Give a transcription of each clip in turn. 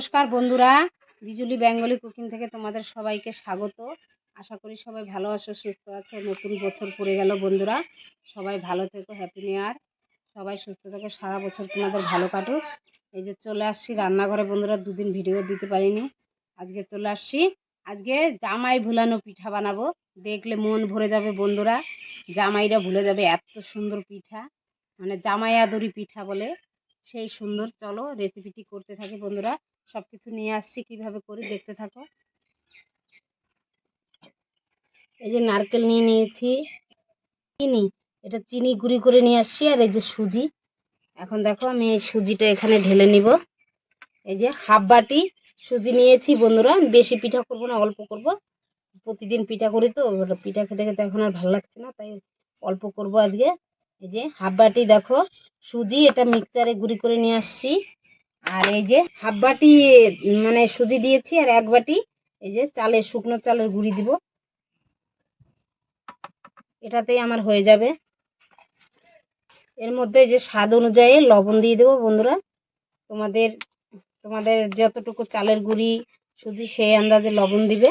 নমস্কার বন্ধুরা, বিজুলি বেঙ্গলি কুকিং থেকে তোমাদের সবাইকে স্বাগত। আশা করি সবাই ভালো আছো, সুস্থ আছো, নতুন বছর পড়ে গেল বন্ধুরা। সবাই ভালো থেকো হ্যাপি নিউ ইয়ার সবাই সুস্থ থেকো, সারা বছর তোমাদের ভালো কাটুক। এই যে চলে আসছি রান্নাঘরে বন্ধুরা, দুদিন ভিডিও দিতে পারিনি। আজকে চলে আসছি। আজকে জামাই ভুলানো পিঠা বানাবো। দেখলে মন ভরে যাবে বন্ধুরা। জামাইরা ভুলে যাবে এত সুন্দর পিঠা। মানে জামাই আদরি পিঠা বলে। সেই সুন্দর। চলো রেসিপিটি করতে থাকি বন্ধুরা। সব কিছু নিয়ে আসছি, কীভাবে করি দেখতে থাকো। এই যে নারকেল নিয়ে নিয়েছি। চিনি, এটা চিনি গুঁড়ি করে নিয়ে আসছি, আর এই যে সুজি। এখন দেখো আমি এই সুজিটা এখানে ঢেলে নিব। এই যে হাফ বাটি সুজি নিয়েছি বন্ধুরা বেশি পিঠা করব না, অল্প করব। প্রতিদিন পিঠা করি তো পিঠা খেতে খেতে এখন আর ভালো লাগছে না, তাই অল্প করব আজকে। এই যে হাফ বাটি দেখো, সুজি এটা মিক্সচারে গুঁড়ি করে নিয়ে আসছি। আর এই যে হাফ বাটি মানে সুজি দিয়েছি, আর এক বাটি এই যে চালের, শুকনো চালের গুঁড়ি দিব। এটাতেই আমার হয়ে যাবে। এর মধ্যে যে স্বাদ অনুযায়ী লবণ দিয়ে দেবো বন্ধুরা। তোমাদের তোমাদের যতটুকু চালের গুঁড়ি, সুজি সেই আন্দাজে লবণ দিবে।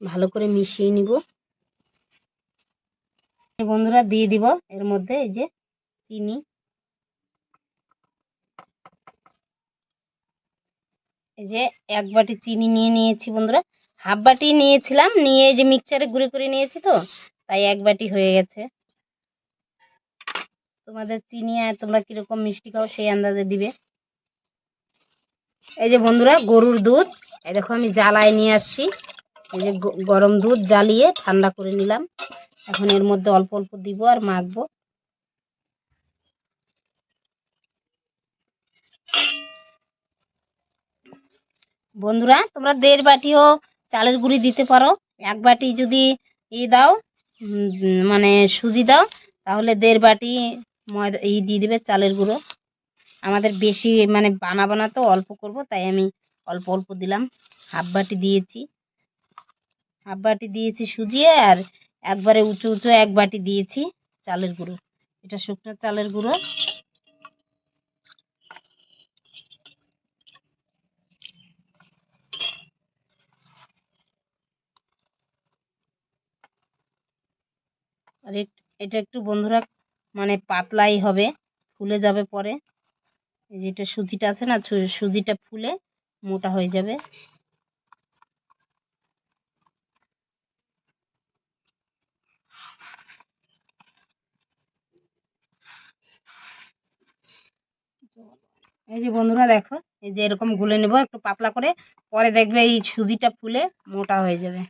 ভালো করে মিশিয়ে নিব। বন্ধুরা দিয়ে দিব এর মধ্যে এই যে চিনি। এই যে এক বাটি চিনি নিয়ে নিয়েছি বন্ধুরা। হাফ বাটি নিয়েছিলাম, নিয়ে যে মিক্সচারে গুঁড়ি করে নিয়েছি তো, তাই এক বাটি হয়ে গেছে। তোমাদের চিনি আর তোমরা কীরকম মিষ্টি খাও সেই আন্দাজে দিবে। এই যে বন্ধুরা, গরুর দুধ। এই দেখো আমি জ্বালায় নিয়ে আসছি। এই যে গরম দুধ জ্বালিয়ে ঠান্ডা করে নিলাম। এখন এর মধ্যে অল্প অল্প দিব আর মাখবো। বন্ধুরা, তোমরা দেড় বাটিও চালের গুঁড়ি দিতে পারো। এক বাটি যদি ই দাও মানে সুজি দাও, তাহলে দেড় বাটি ময়দা, ই দিয়ে দেবে চালের গুঁড়ো। আমাদের বেশি মানে বানাবো না তো অল্প করব, তাই আমি অল্প অল্প দিলাম। হাফ বাটি দিয়েছি। হাফ বাটি দিয়েছি সুজি আর একবারে উঁচু উঁচু এক বাটি দিয়েছি চালের গুঁড়ো। এটা শুকনো চালের গুঁড়ো। আর এট- একটু বন্ধুরা মানে পাতলাই হবে, ফুলে যাবে পরে। এই যেটা সুজিটা আছে না সুজিটা ফুলে মোটা হয়ে যাবে। এই যে বন্ধুরা দেখো, এই যে এরকম গুলে নেব, একটু পাতলা করে, পরে দেখবে এই সুজিটা ফুলে মোটা হয়ে যাবে।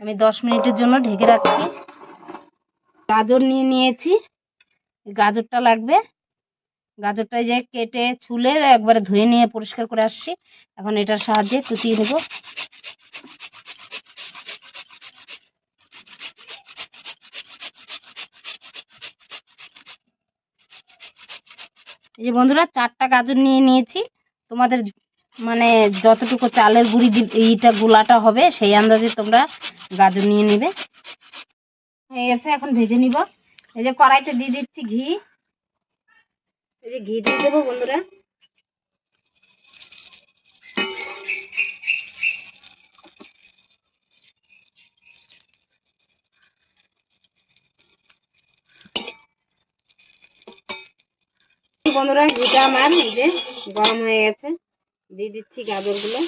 আমি দশ মিনিটের জন্য ঢেকে রাখছি। গাজর নিয়ে নিয়েছি। গাজরটা লাগবে। গাজরটা যে কেটে, ছুলে একবারে ধুয়ে নিয়ে পরিষ্কার করে আসছি। এখন এটার সাহায্যে কুচিয়ে নেব। এই যে বন্ধুরা, চারটা গাজর নিয়ে নিয়েছি। তোমাদের মানে যতটুকু চালের গুঁড়ি এইটা গোলাটা হবে, সেই আন্দাজে তোমরা গাজর নিয়ে নেবে। হয়ে গেছে, এখন ভেজে নিব। এই যে কড়াইতে দিয়ে দিচ্ছি ঘি। এই যে ঘি দিয়ে দেবো বন্ধুরা। বন্ধুরা, ঘিটা আমার এই যে গরম হয়ে গেছে। দিয়ে দিচ্ছি গাজরগুলো।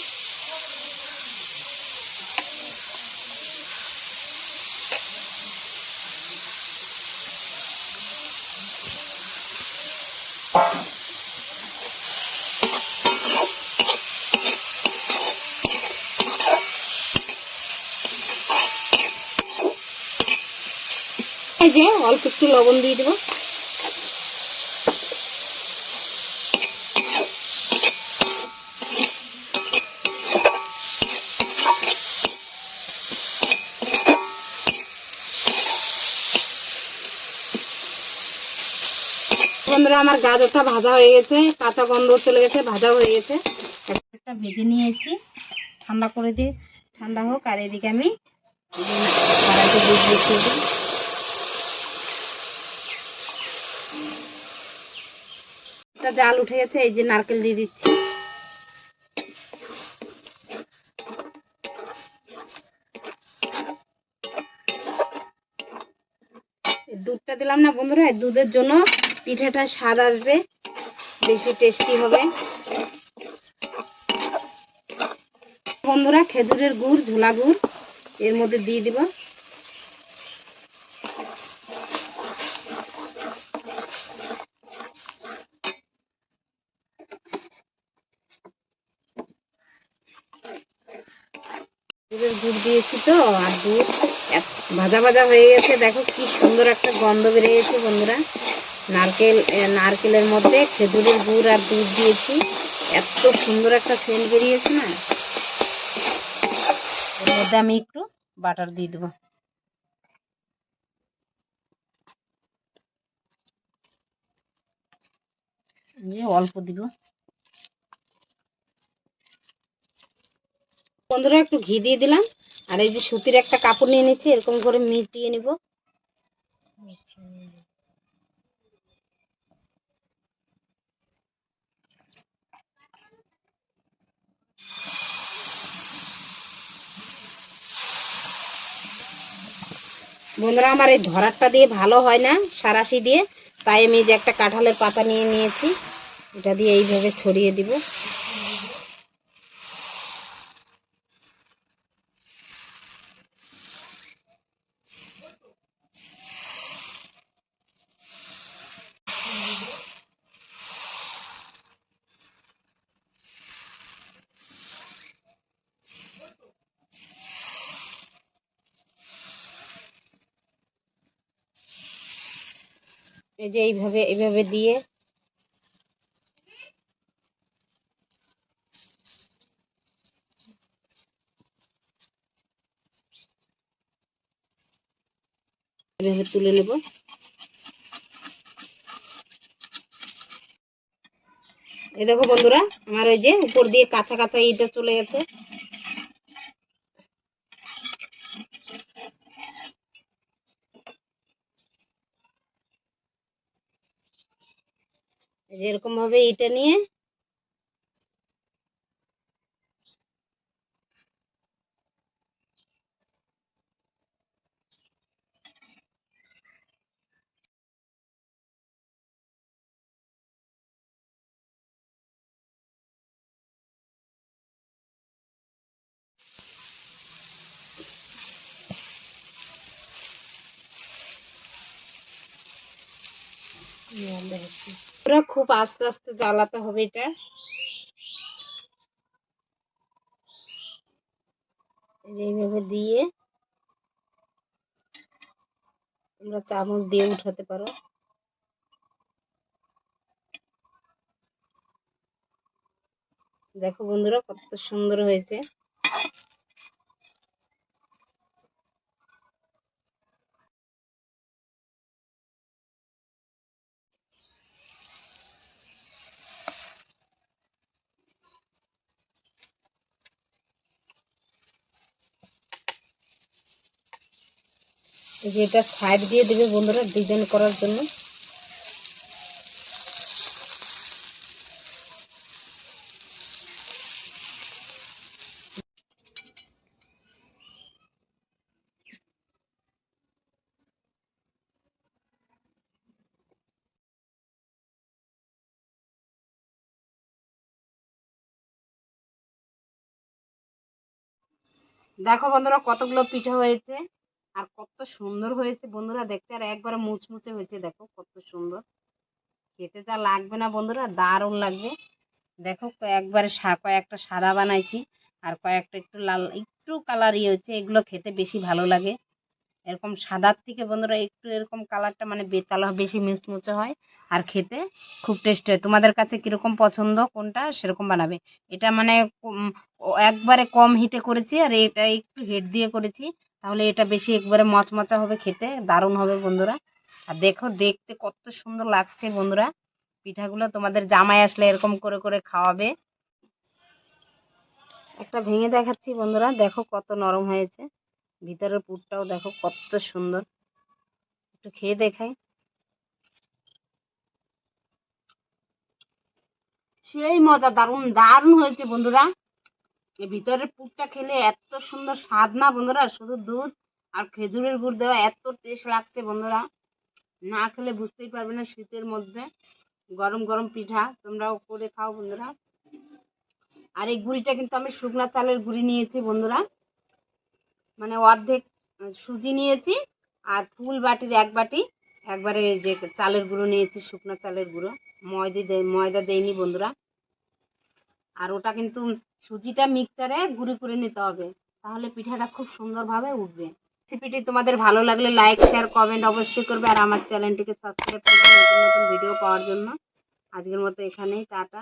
এই যে অল্প একটু লবণ দিয়ে দেবো। বন্ধুরা, আমার গাজরটা ভাজা হয়ে গেছে, কাঁচা গন্ধ চলে গেছে, ভাজা হয়ে গেছে। একটা ভেজে নিয়েছি, ঠান্ডা করে দিয়ে ঠান্ডা হোক, আর এদিকে আমি জাল উঠে গেছে, এই যে নারকেল দিয়ে দিচ্ছি। দুধটা দিলাম না বন্ধুরা দুধের জন্য পিঠাটা স্বাদ আসবে, বেশি টেস্টি হবে। বন্ধুরা, খেজুরের গুড়, ঝোলা গুড়, এর মধ্যে দিয়ে দিব। গুড় দিয়েছি তো, আর দুধ ভাজা ভাজা হয়ে গেছে। দেখো কি সুন্দর একটা গন্ধ বেরিয়ে গেছে বন্ধুরা। নারকেল নারকেলের মধ্যে খেজুরের গুড় আর দুধ দিয়েছি। এত সুন্দর একটা সেন্ট বেরিয়েছে না? এর মধ্যে আমি একটু বাটার দিয়ে দেবো। অল্প দিব। বন্ধুরা, একটু ঘি দিয়ে দিলাম। আর এই যে সুতির একটা কাপড় নিয়ে নিচ্ছি, এরকম করে মিট মিটিয়ে নিব। বন্ধুরা, আমার এই ধরারটা দিয়ে ভালো হয় না, সারাশি দিয়ে। তাই আমি যে একটা কাঁঠালের পাতা নিয়ে নিয়েছি। এটা দিয়ে এইভাবে ছড়িয়ে দিব। এই যে এইভাবে এইভাবে দিয়ে। তুলে নেব। এই দেখো বন্ধুরা, আমার ওই যে উপর দিয়ে কাঁচা কাঁচা ইটা চলে গেছে। এই যে এরকম ভাবে ইটা পুরো খুব আস্তে আস্তে জ্বালাতে হবে এটা। এই এইভাবে দিয়ে তোমরা চামচ দিয়ে উঠাতে পারো। দেখো বন্ধুরা, কত সুন্দর হয়েছে। এই যে এটা সাইড দিয়ে দেবে বন্ধুরা ডিজাইন করার জন্য। দেখো বন্ধুরা কতগুলো পিঠা হয়েছে। আর কত সুন্দর হয়েছে বন্ধুরা, দেখতে আর একবারে মুচমুচে হয়েছে, দেখো কত সুন্দর। খেতে যা লাগবে না বন্ধুরা, দারুণ লাগবে। দেখো একবারে কয়েকটা সাদা বানাইছি, আর কয়েকটা একটু লাল, একটু কালার ইয়ে হচ্ছে এগুলো খেতে বেশি ভালো লাগে। এরকম সাদার থেকে বন্ধুরা একটু এরকম কালারটা মানে বেতালা বেশি মিষ্টমুচে হয়, আর খেতে খুব টেস্ট হয়। তোমাদের কাছে কীরকম পছন্দ, কোনটা সেরকম বানাবে। এটা মানে একবারে কম হিটে করেছি, আর এটা একটু হিট দিয়ে করেছি। তাহলে এটা বেশি একবারে মচমচা হবে খেতে, দারুণ হবে বন্ধুরা। আর দেখো, দেখতে কত সুন্দর লাগছে বন্ধুরা। পিঠাগুলো তোমাদের জামাই আসলে এরকম করে করে খাওয়াবে। একটা ভেঙে দেখাচ্ছি বন্ধুরা, দেখো কত নরম হয়েছে। ভিতরের পুরটাও দেখো কত সুন্দর। একটু খেয়ে দেখাই। সেই মজা, দারুণ দারুণ হয়েছে বন্ধুরা। এই ভিতরের পুরটা খেলে এত সুন্দর স্বাদ না বন্ধুরা? শুধু দুধ আর খেজুরের গুড় দেওয়া এত টেস্ট লাগছে বন্ধুরা। না খেলে বুঝতেই পারবে না শীতের মধ্যে। গরম গরম পিঠা তোমরাও করে খাও বন্ধুরা। আর এই গুড়িটা কিন্তু আমি শুকনা চালের গুড়ি নিয়েছি বন্ধুরা। মানে অর্ধেক সুজি নিয়েছি আর ফুল বাটির এক বাটি। একবারে যে চালের গুঁড়ো নিয়েছি শুকনো চালের গুঁড়ো। ময়দা ময়দা দেয়নি বন্ধুরা। আর ওটা কিন্তু সুজিটা মিক্সারে গুঁড়ি করে নিতে হবে। তাহলে পিঠাটা খুব সুন্দরভাবে উঠবে। রেসিপিটি তোমাদের ভালো লাগলে লাইক শেয়ার কমেন্ট অবশ্যই করবে আর আমার চ্যানেলটিকে সাবস্ক্রাইব করবে নতুন নতুন ভিডিও পাওয়ার জন্য। আজকের মতো এখানেই, টাটা।